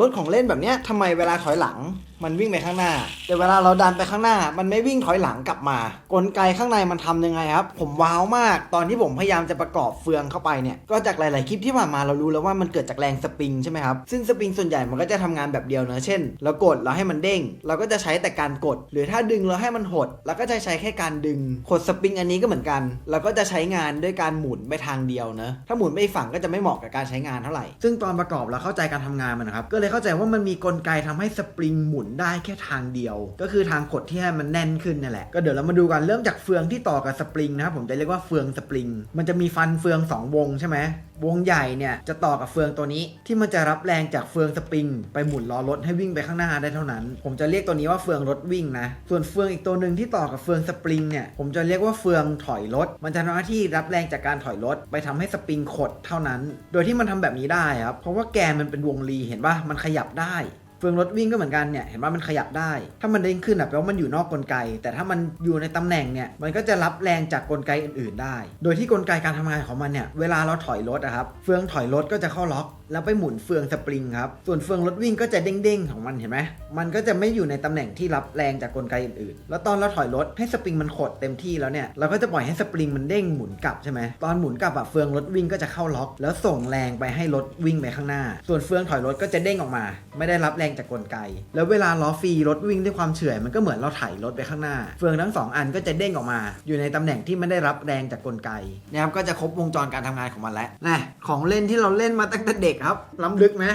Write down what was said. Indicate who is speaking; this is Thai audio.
Speaker 1: รถของเล่นแบบเนี้ยทำไมเวลาถอยหลังมันวิ่งไปข้างหน้า แต่เวลาเราดันไปข้างหน้า มันไม่วิ่งถอยหลังกลับมา กลไกข้างในมันทำยังไงครับ ผมว้าวมาก ตอนที่ผมพยายามจะประกอบเฟืองเข้าไปเนี่ย ก็จากหลาย ๆ คลิปที่ผ่านมาเรารู้แล้วว่ามันเกิดจากแรงสปริงใช่ไหมครับ ซึ่งสปริงส่วนใหญ่มันก็จะทำงานแบบเดียวเนอะเช่น เรากดเราให้มันเด้ง เราก็จะใช้แต่การกด หรือถ้าดึงเราให้มันหด เราก็จะใช้แค่การดึงขดสปริงอันนี้ก็เหมือนกัน เราก็จะใช้งานด้วยการหมุนไปทางเดียวเนอะถ้าหมุนไปอีฝั่งก็จะไม่เหมาะกับการใช้งานเท่าไหร่ ซึ่งตอนประกอบเราเข้าใจการทำงานมันนะครับ ก็เลยเข้าใจว่ามันมีกลไกทำให้สปริงหมุนได้แค่ทางเดียว ก็คือทางกดที่ให้มันแน่นขึ้นนี่แหละ ก็เดี๋ยวเรามาดูกันเริ่มจากเฟืองที่ต่อกับสปริงนะครับผมจะเรียกว่าเฟืองสปริง มันจะมีฟันเฟืองสองวงใช่ไหมวงใหญ่เนี่ยจะต่อกับเฟืองตัวนี้ที่มันจะรับแรงจากเฟืองสปริง ไปหมุนล้อรถให้วิ่งไปข้างหน้าได้เท่านั้น ผมจะเรียกตัวนี้ว่าเฟืองรถวิ่งนะ ส่วนเฟืองอีกตัวหนึ่งที่ต่อกับเฟืองสปริงเนี่ยผมจะเรียกว่าเฟืองถอยรถ มันจะทำหน้าที่รับแรงจากการถอยรถ ไปทำให้สปริงขดเท่านั้น โดยที่มันทำแบบนี้ได้ครับเพราะว่าแกนมันเป็นวงรีเห็นปะมันขยับได้ เฟืองรถวิ่งก็เหมือนกันเนี่ยเห็นว่ามันขยับได้ ถ้ามันเด้งขึ้นอะแปลว่ามันอยู่นอกกลไก แต่ถ้ามันอยู่ในตำแหน่งเนี่ยมันก็จะรับแรงจากกลไกอื่น ๆ ได้ โดยที่กลไกการทำงานของมันเนี่ยเวลาเราถอยรถนะครับเฟืองถอยรถก็จะเข้าล็อกแล้วไปหมุนเฟืองสปริงครับ ส่วนเฟืองรถวิ่งก็จะเด้งๆของมันเห็นไหม มันก็จะไม่อยู่ในตำแหน่งที่รับแรงจากกลไกอื่นๆ แล้วตอนเราถอยรถให้สปริงมันขดเต็มที่แล้วเนี่ย เราก็จะปล่อยให้สปริงมันเด้งหมุนกลับใช่ไหม ตอนหมุนกลับอะเฟืองรถวิ่งก็จะเข้าล็อก แล้วส่งแรงไปให้รถวิ่งไปข้างหน้า ส่วนเฟืองถอยรถก็จะเด้งออกมา ไม่ได้รับแรงจากกลไก แล้วเวลาล้อฟรีรถวิ่งด้วยความเฉื่อยมันก็เหมือนเราไถรถไปข้างหน้า เฟืองทั้งสองอันก็จะเด้งออกมา อยู่ในตำแหน่งที่ไม่ได้รับแรงจากกลไกนะครับก็จะครบวงจรการทำงานของมันแล้วนะของเล่นที่เราเล่นมาตั้งแต่เด็กครับล้ำลึกไหม